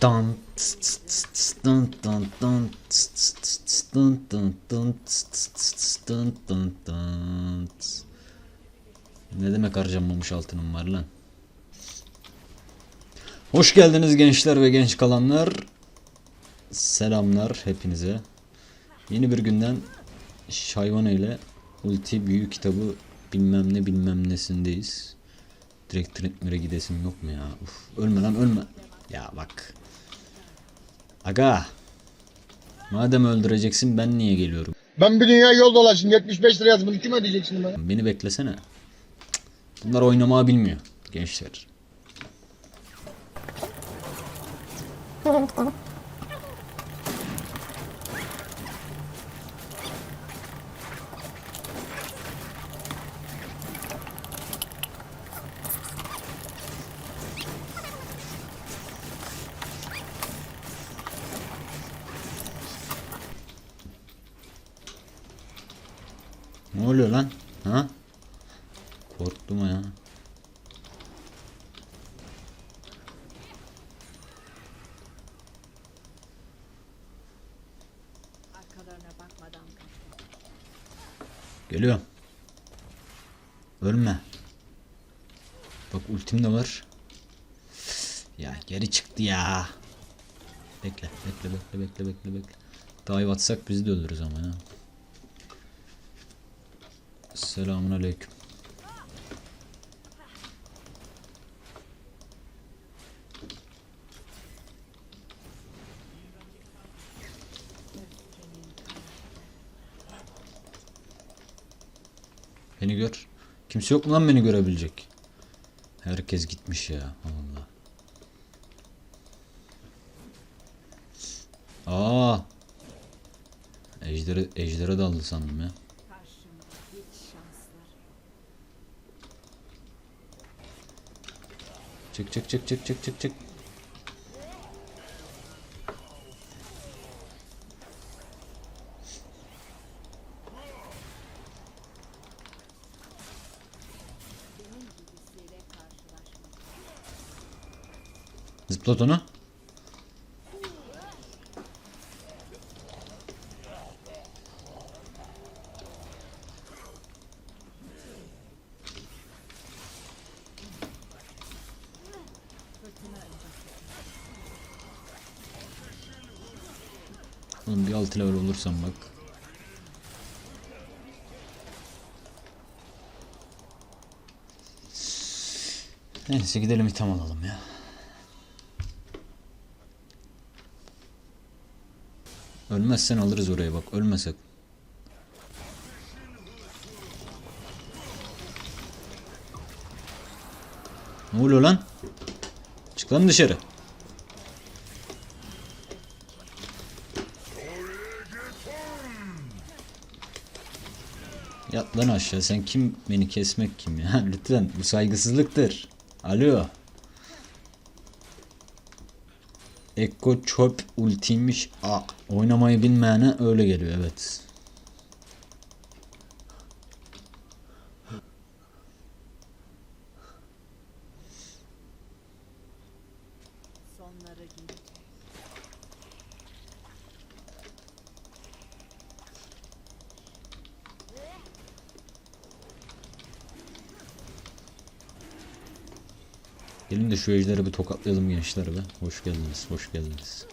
Dun, dun, dun, dun, dun, dun, dun, dun, dun, dun. Ne demek harcanmamış altınım var lan? Hoş geldiniz gençler ve genç kalanlar. Selamlar hepinize. Yeni bir günden Şayvana ile Ulti Büyü kitabı bilmem ne bilmem nesindeyiz. Direkt Trentmer'e gidesim yok mu ya? Uf, ölme lan ölme. Ya bak. Aga. Madem öldüreceksin ben niye geliyorum? Ben bir dünya yol dolaştım. 75 lira yazdım. Kim ödeyecek şimdi bana? Beni beklesene. Bunlar oynamayı bilmiyor gençler. Oluyor lan? Ha? Korktum ya. Arkalarına bakmadan kaçtı. Geliyorum. Ölme. Bak ultim de var. Ya geri çıktı ya. Bekle, bekle, bekle, bekle, bekle, bekle. Dive atsak bizi de öldürürüz ama ya. Selamun aleyküm. Beni gör. Kimse yok mu lan beni görebilecek? Herkes gitmiş ya. Allah. Aa. Ejderi, ejdere daldı sandım ya. Çık çık çık çık çık çık çık. Zıplat onu. Oğlum bir altı level olursam bak. Neyse gidelim item alalım ya. Ölmezsen alırız oraya bak ölmesek. Ne oluyor lan? Çık lan dışarı. Yat lan aşağı sen kim beni kesmek kim ya lütfen bu saygısızlıktır. Alo. Ekko çöp ultiymiş. Aa, oynamayı bilmeyene öyle geliyor evet. Gelin de şu ejderi bir tokatlayalım gençler be. Hoş geldiniz, hoş geldiniz.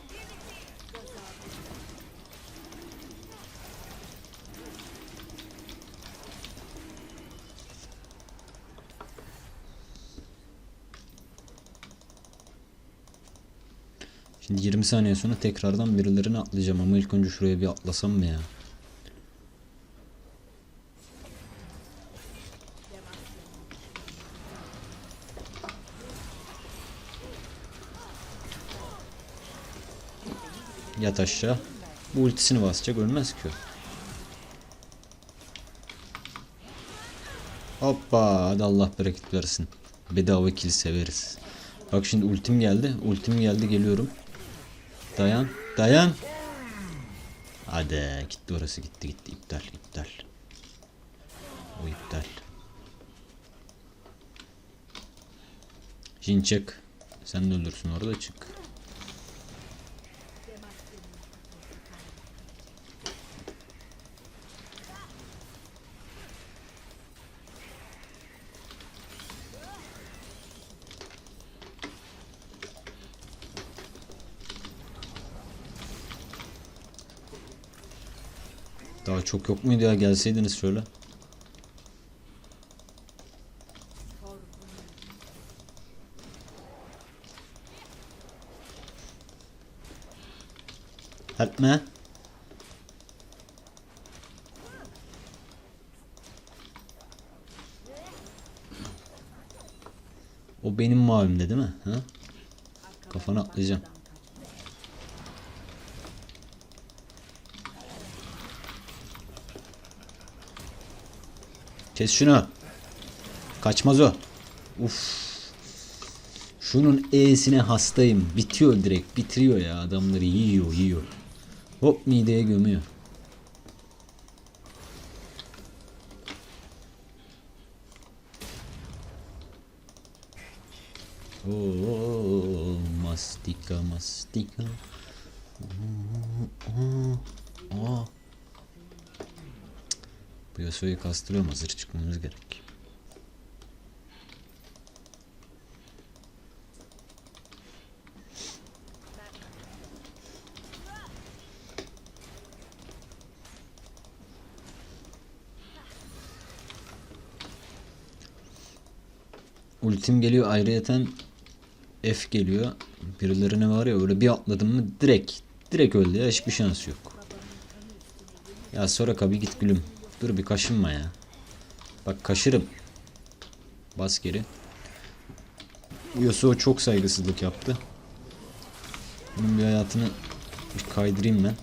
Şimdi 20 saniye sonra tekrardan birilerini atlayacağım ama ilk önce şuraya bir atlasam mı ya? Yat aşağı. Bu ultisini basacak ölmez ki. Hoppa hadi Allah bereket versin. Bedava kill severiz. Bak şimdi ultim geldi. Ultim geldi geliyorum. Dayan. Dayan. Hadi gitti orası gitti gitti iptal iptal. O iptal. Jin çık. Sen de öldürsün orada çık. Daha çok yok muydu ya gelseydiniz şöyle. Help. O benim mahallimde değil mi? Ha? Kafana atlayacağım. Kes şunu. Kaçmaz o. Uf. Şunun E'sine hastayım. Bitiyor direkt. Bitiriyor ya. Adamları yiyor yiyor. Hop mideye gömüyor. Oo, mastika mastika. Oo, oo. Bu Yasuo'yu kastırıyorum hazır çıkmamız gerek. Ultim geliyor ayrıyeten F geliyor. Birilerine var ya öyle bir atladım mı direkt direkt öldü ya hiçbir şansı yok. Ya sonra kabi git gülüm. Dur bir kaşınma ya. Bak kaşırım. Bas geri. Yasuo çok saygısızlık yaptı. Bunun bir hayatını bir kaydırayım ben.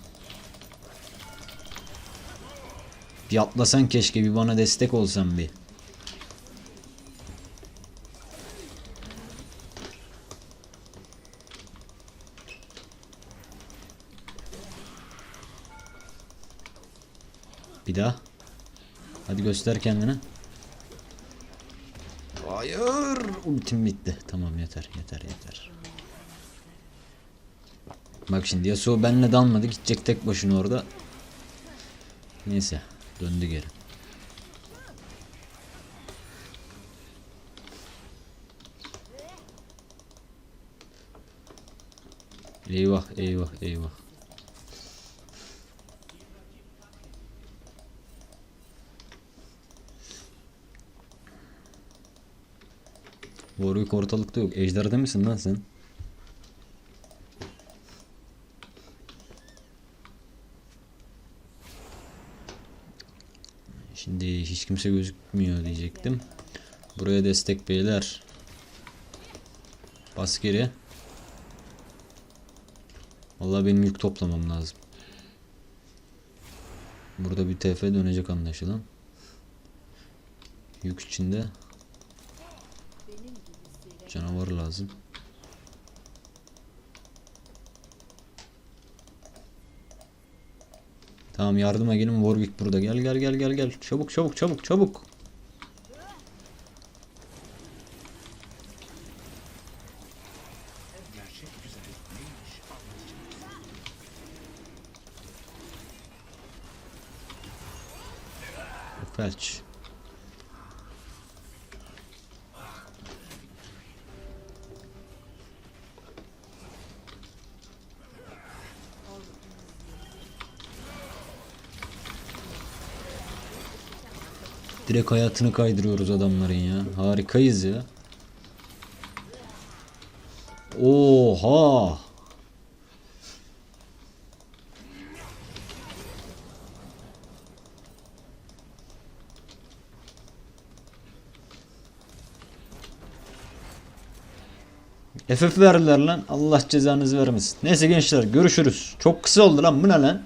Bir atlasan keşke bir bana destek olsan bir. Bir daha. Hadi göster kendini. Hayır. Ultim bitti. Tamam yeter yeter yeter. Bak şimdi Yasuo benle dalmadı. Gidecek tek başına orada. Neyse. Döndü geri. Eyvah eyvah eyvah. Warwick ortalıkta yok. Ejder'de misin lan sen? Şimdi hiç kimse gözükmüyor diyecektim. Buraya destek beyler. Bas geri. Vallahi benim yük toplamam lazım. Burada bir TF dönecek anlaşılan. Yük içinde Canavar lazım. Tamam yardıma gelin Warwick burada. Gel gel gel gel gel. Çabuk çabuk çabuk çabuk. Felç. Direkt hayatını kaydırıyoruz adamların ya. Harikayız ya. Oha. FF verdiler lan. Allah cezanızı vermesin. Neyse gençler görüşürüz. Çok kısa oldu lan bu ne lan?